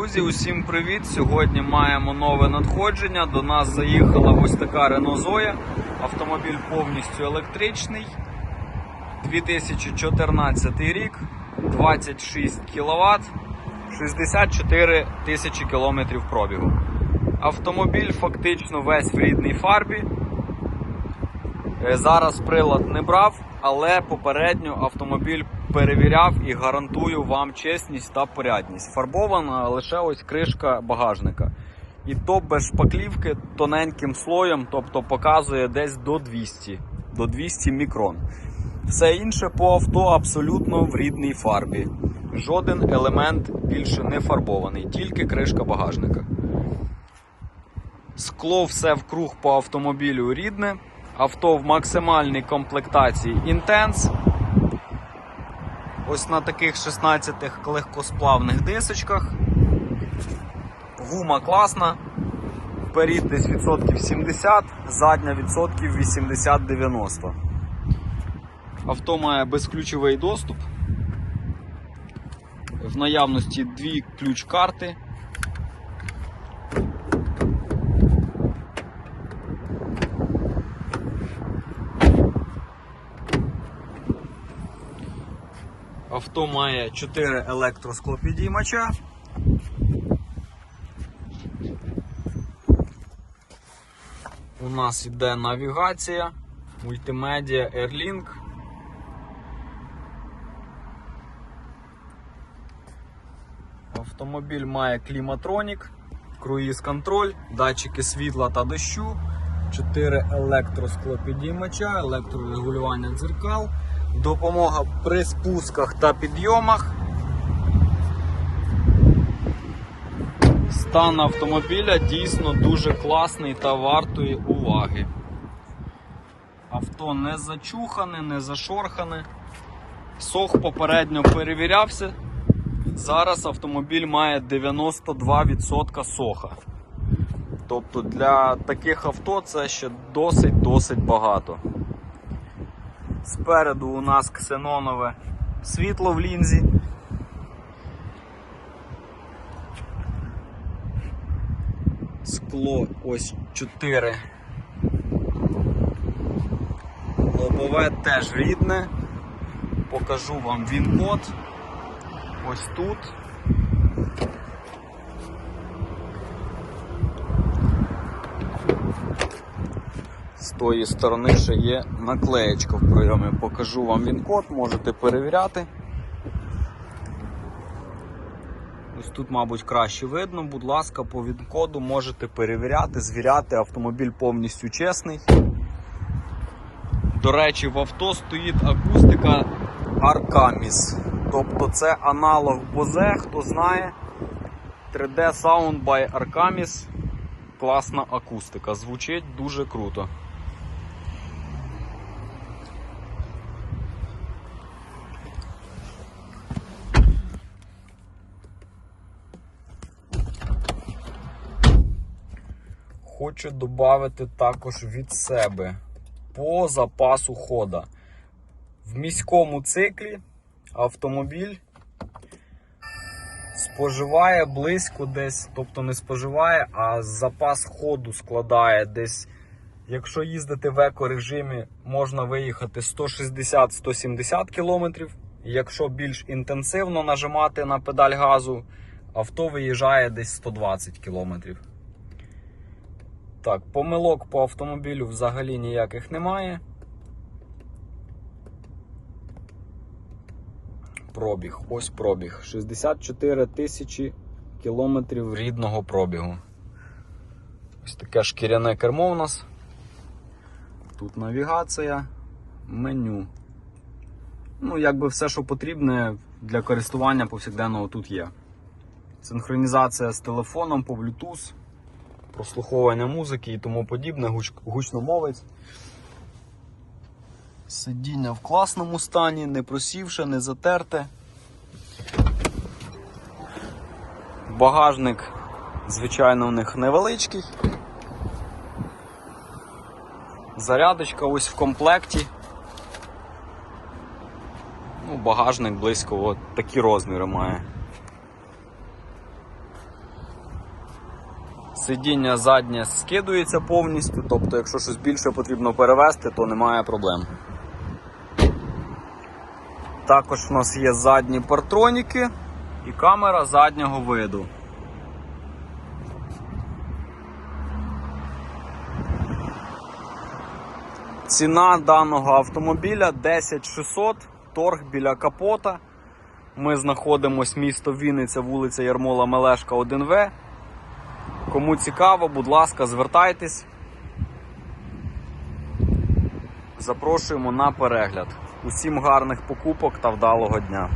Друзі, усім привіт! Сьогодні маємо нове надходження. До нас заїхала ось така Renault Zoe. Автомобіль повністю електричний. 2014 рік, 26 кВт, 64 тисячі кілометрів пробігу. Автомобіль фактично весь в рідній фарбі. Е, Зараз прилад не брав, але попередньо автомобіль перевіряв і гарантую вам чесність та порядність. Фарбована лише ось кришка багажника. І то без шпаклівки тоненьким слоєм, тобто показує десь до 200, до 200 мікрон. Все інше по авто абсолютно в рідній фарбі. Жоден елемент більше не фарбований, тільки кришка багажника. Скло все вкруг по автомобілю рідне. Авто в максимальній комплектації Intense. Ось на таких 16 легкосплавних дисочках. Гума класна. Вперед десь відсотків 70, задня відсотків 80-90. Авто має безключовий доступ. В наявності дві ключ-карти. Авто має 4 електросклопідіймача. У нас іде навігація, мультимедіа Airlink. Автомобіль має кліматронік, круїз контроль, датчики світла та дощу, 4 електросклопідіймача, електрорегулювання дзеркал, допомога при спусках та підйомах. Стан автомобіля дійсно дуже класний та вартої уваги. Авто не зачухане, не зашорхане. Сох попередньо перевірявся. Зараз автомобіль має 92% соха. Тобто для таких авто це ще досить-досить багато. Спереду у нас ксенонове світло в лінзі. Скло ось 4. Лобове теж рідне. Покажу вам він-код. Ось тут. Тої сторони ще є наклеєчка в прийомі. Покажу вам він-код, можете перевіряти. Ось тут, мабуть, краще видно. Будь ласка, по він-коду можете перевіряти, звіряти. Автомобіль повністю чесний. До речі, в авто стоїть акустика Arcamis. Тобто це аналог Bose, хто знає. 3D Sound by Arcamis. Класна акустика. Звучить дуже круто. Хочу додати також від себе по запасу хода. В міському циклі автомобіль споживає близько десь, тобто не споживає, а запас ходу складає десь. Якщо їздити в екорежимі, можна виїхати 160-170 км. Якщо більш інтенсивно нажимати на педаль газу, авто виїжджає десь 120 км. Так, помилок по автомобілю взагалі ніяких немає. Пробіг, ось пробіг. 64 тисячі кілометрів рідного пробігу. Ось таке шкіряне кермо у нас. Тут навігація, меню. Ну, якби все, що потрібне для користування повсякденного тут є. Синхронізація з телефоном по Bluetooth, прослуховування музики і тому подібне, гуч, гучномовець. Сидіння в класному стані, не просівше, не затерте. Багажник, звичайно, у них невеличкий. Зарядочка ось в комплекті. Ну, багажник близько от такі розміри має. Сидіння заднє скидується повністю, тобто, якщо щось більше потрібно перевезти, то немає проблем. Також у нас є задні партроніки і камера заднього виду. Ціна даного автомобіля 10600, торг біля капота. Ми знаходимось місто Вінниця, вулиця Ярмола Мелешка 1В. Кому цікаво, будь ласка, звертайтесь. Запрошуємо на перегляд. Усім гарних покупок та вдалого дня.